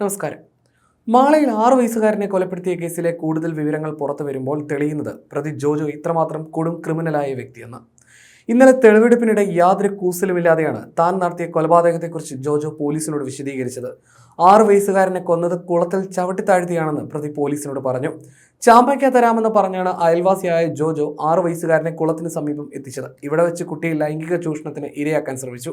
നമസ്കാരം. മാളയിൽ ആറു വയസ്സുകാരനെ കൊലപ്പെടുത്തിയ കേസിലെ കൂടുതൽ വിവരങ്ങൾ പുറത്തു വരുമ്പോൾ തെളിയുന്നത് പ്രതി ജോജോ ഇത്രമാത്രം കൊടും ക്രിമിനലായ വ്യക്തിയെന്ന് ഇന്നലെ തെളിവെടുപ്പിനിടെ യാതൊരു കൂസലുമില്ലാതെയാണ് താൻ നടത്തിയ കൊലപാതകത്തെക്കുറിച്ച് ജോജോ പോലീസിനോട് വിശദീകരിച്ചത്. ആറു വയസ്സുകാരനെ കൊന്നത് കുളത്തിൽ ചവിട്ടിത്താഴ്ത്തിയാണെന്ന് പ്രതി പോലീസിനോട് പറഞ്ഞു. ചാമ്പയ്ക്ക തരാമെന്ന് പറഞ്ഞാണ് അയൽവാസിയായ ജോജോ ആറു വയസ്സുകാരനെ കുളത്തിന് സമീപം എത്തിച്ചത്. ഇവിടെ വെച്ച് കുട്ടിയെ ലൈംഗിക ചൂഷണത്തിന് ഇരയാക്കാൻ ശ്രമിച്ചു.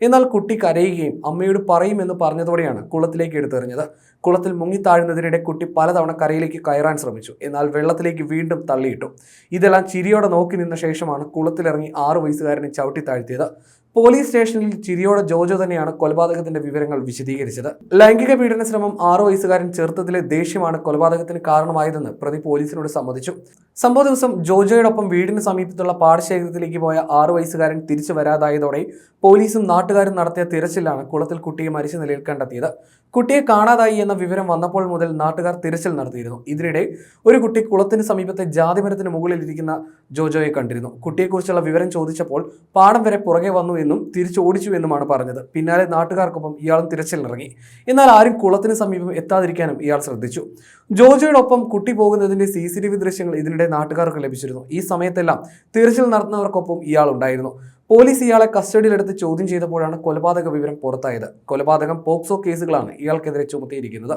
എന്നാൽ കുട്ടി കരയുകയും അമ്മയോട് പറയുമെന്ന് പറഞ്ഞതോടെയാണ് കുളത്തിലേക്ക് എടുത്തെറിഞ്ഞത്. കുളത്തിൽ മുങ്ങിത്താഴുന്നതിനിടെ കുട്ടി പലതവണ കരയിലേക്ക് കയറാൻ ശ്രമിച്ചു. എന്നാൽ വെള്ളത്തിലേക്ക് വീണ്ടും തള്ളിയിട്ടു. ഇതെല്ലാം ചിരിയോടെ നോക്കി നിന്ന ശേഷമാണ് കുളത്തിലിറങ്ങി ആറു വയസ്സുകാരനെ ചവിട്ടി താഴ്ത്തിയത് പോലീസ് സ്റ്റേഷനിൽ ചിരിയോടെ ജോജോ തന്നെയാണ് കൊലപാതകത്തിന്റെ വിവരങ്ങൾ വിശദീകരിച്ചത്. ലൈംഗിക പീഡന ശ്രമം ആറു വയസ്സുകാരൻ ചെറുത്തത്തിലെ ദേഷ്യമാണ് കൊലപാതകത്തിന് കാരണമായതെന്ന് പ്രതി പോലീസിനോട് സമ്മതിച്ചു. സംഭവ ദിവസം ജോജോയോടൊപ്പം വീടിന് സമീപത്തുള്ള പാടശേഖരത്തിലേക്ക് പോയ ആറു വയസ്സുകാരൻ തിരിച്ചു വരാതായതോടെ പോലീസും നാട്ടുകാരും നടത്തിയ തിരച്ചിലാണ് കുളത്തിൽ കുട്ടിയെ മരിച്ച നിലയിൽ കണ്ടെത്തിയത്. കുട്ടിയെ കാണാതായി എന്ന വിവരം വന്നപ്പോൾ മുതൽ നാട്ടുകാർ തിരച്ചിൽ നടത്തിയിരുന്നു. ഇതിനിടെ ഒരു കുട്ടി കുളത്തിന് സമീപത്തെ ജാതിമരത്തിന് മുകളിൽ ഇരിക്കുന്ന ജോജോയെ കണ്ടിരുന്നു. കുട്ടിയെക്കുറിച്ചുള്ള വിവരം ചോദിച്ചപ്പോൾ പാടം വരെ പുറകെ വന്നു എന്നും തിരിച്ചോടിച്ചു എന്നുമാണ് പറഞ്ഞത്. പിന്നാലെ നാട്ടുകാർക്കൊപ്പം ഇയാളും തിരച്ചിലിറങ്ങി. എന്നാൽ ആരും കുളത്തിന് സമീപം എത്താതിരിക്കാനും ഇയാൾ ശ്രദ്ധിച്ചു. ജോജോയോടൊപ്പം കുട്ടി പോകുന്നതിന്റെ സി സി ടി വി ദൃശ്യങ്ങൾ ഇതിനിടെ നാട്ടുകാർക്ക് ലഭിച്ചിരുന്നു. ഈ സമയത്തെല്ലാം തിരച്ചിൽ നടത്തുന്നവർക്കൊപ്പം ഇയാൾ ഉണ്ടായിരുന്നു. പോലീസ് ഇയാളെ കസ്റ്റഡിയിലെടുത്ത് ചോദ്യം ചെയ്തപ്പോഴാണ് കൊലപാതക വിവരം പുറത്തായത്. കൊലപാതകം പോക്സോ കേസുകളാണ് ഇയാൾക്കെതിരെ ചുമത്തിയിരിക്കുന്നത്.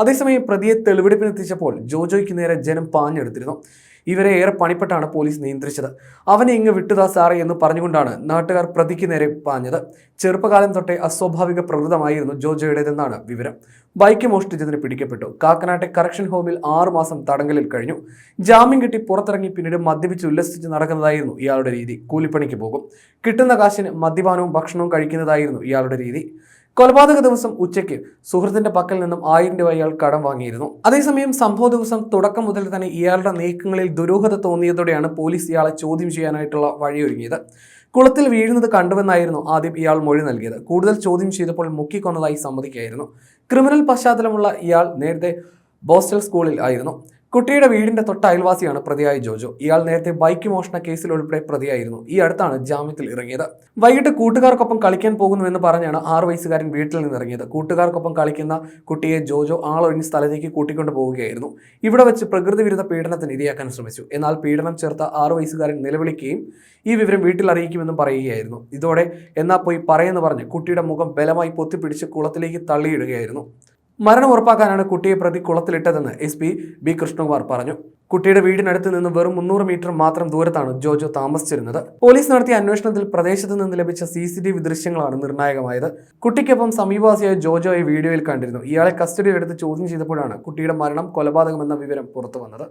അതേസമയം പ്രതിയെ തെളിവെടുപ്പിനെത്തിച്ചപ്പോൾ ജോജോയ്ക്ക് നേരെ ജനം പാഞ്ഞെടുത്തിരുന്നു. ഇവരെ ഏറെ പണിപ്പെട്ടാണ് പോലീസ് നിയന്ത്രിച്ചത്. അവനെ ഇങ്ങ് വിട്ടുതാ സാറേ എന്ന് പറഞ്ഞുകൊണ്ടാണ് നാട്ടുകാർ പ്രതിക്ക് നേരെ പാഞ്ഞത്. ചെറുപ്പകാലം തൊട്ടേ അസ്വാഭാവിക പ്രകൃതമായിരുന്നു ജോജോയുടേതെന്നാണ് വിവരം. ബൈക്ക് മോഷ്ടിച്ചതിന് പിടിക്കപ്പെട്ടു. കാക്കനാട്ടെ കറക്ഷൻ ഹോമിൽ ആറുമാസം തടങ്കലിൽ കഴിഞ്ഞു. ജാമ്യം കിട്ടി പുറത്തിറങ്ങി പിന്നീട് മദ്യപിച്ച് ഉല്ലസിച്ച് നടക്കുന്നതായിരുന്നു ഇയാളുടെ രീതി. കൂലിപ്പണിക്ക് പോകും. കിട്ടുന്ന കാശിന് മദ്യപാനവും ഭക്ഷണവും കഴിക്കുന്നതായിരുന്നു ഇയാളുടെ രീതി. കൊലപാതക ദിവസം ഉച്ചയ്ക്ക് സുഹൃത്തിന്റെ പക്കൽ നിന്നും ആയിരം രൂപ ഇയാൾ കടം വാങ്ങിയിരുന്നു. അതേസമയം സംഭവ ദിവസം തുടക്കം മുതൽ തന്നെ ഇയാളുടെ നീക്കങ്ങളിൽ ദുരൂഹത തോന്നിയതോടെയാണ് പോലീസ് ഇയാളെ ചോദ്യം ചെയ്യാനായിട്ടുള്ള വഴിയൊരുങ്ങിയത്. കുളത്തിൽ വീഴുന്നത് കണ്ടുവെന്നായിരുന്നു ആദ്യം ഇയാൾ മൊഴി നൽകിയത്. കൂടുതൽ ചോദ്യം ചെയ്തപ്പോൾ മുക്കിക്കൊന്നതായി സമ്മതിക്കുകയായിരുന്നു ക്രിമിനൽ പശ്ചാത്തലമുള്ള ഇയാൾ നേരത്തെ ബോസ്റ്റൽ സ്കൂളിൽ ആയിരുന്നു. കുട്ടിയുടെ വീടിന്റെ തൊട്ട അയൽവാസിയാണ് പ്രതിയായ ജോജോ. ഇയാൾ നേരത്തെ ബൈക്ക് മോഷണ കേസിൽ ഉൾപ്പെടെ പ്രതിയായിരുന്നു. ഈ അടുത്താണ് ജാമ്യത്തിൽ ഇറങ്ങിയത്. വൈകിട്ട് കൂട്ടുകാർക്കൊപ്പം കളിക്കാൻ പോകുന്നുവെന്ന് പറഞ്ഞാണ് ആറ് വയസ്സുകാരൻ വീട്ടിൽ നിന്ന് ഇറങ്ങിയത്. കൂട്ടുകാർക്കൊപ്പം കളിക്കുന്ന കുട്ടിയെ ജോജോ ആളൊഴിഞ്ഞ സ്ഥലത്തേക്ക് കൂട്ടിക്കൊണ്ടു പോവുകയായിരുന്നു. ഇവിടെ വെച്ച് പ്രകൃതി വിരുദ്ധ പീഡനത്തിന് ഇരയാക്കാൻ ശ്രമിച്ചു. എന്നാൽ പീഡനം ചേർത്ത ആറ് വയസ്സുകാരൻ നിലവിളിക്കുകയും ഈ വിവരം വീട്ടിൽ അറിയിക്കുമെന്നും പറയുകയായിരുന്നു. ഇതോടെ എന്നാ പോയി പറയുമെന്ന് പറഞ്ഞ് കുട്ടിയുടെ മുഖം ബലമായി പൊത്തിപ്പിടിച്ച് കുളത്തിലേക്ക് തള്ളിയിടുകയായിരുന്നു. മരണം ഉറപ്പാക്കാനാണ് കുട്ടിയെ പ്രതി കുളത്തിലിട്ടതെന്ന് എസ് പി ബി കൃഷ്ണകുമാർ പറഞ്ഞു. കുട്ടിയുടെ വീടിനടുത്ത് നിന്ന് വെറും മുന്നൂറ് മീറ്റർ മാത്രം ദൂരത്താണ് ജോജോ താമസിച്ചിരുന്നത്. പോലീസ് നടത്തിയ അന്വേഷണത്തിൽ പ്രദേശത്ത് നിന്ന് ലഭിച്ച സി സി ടി വി ദൃശ്യങ്ങളാണ് നിർണായകമായത്. കുട്ടിക്കൊപ്പം സമീപവാസിയായ ജോജോയെ വീഡിയോയിൽ കണ്ടിരുന്നു. ഇയാളെ കസ്റ്റഡിയിലെടുത്ത് ചോദ്യം ചെയ്തപ്പോഴാണ് കുട്ടിയുടെ മരണം കൊലപാതകമെന്ന വിവരം പുറത്തു വന്നത്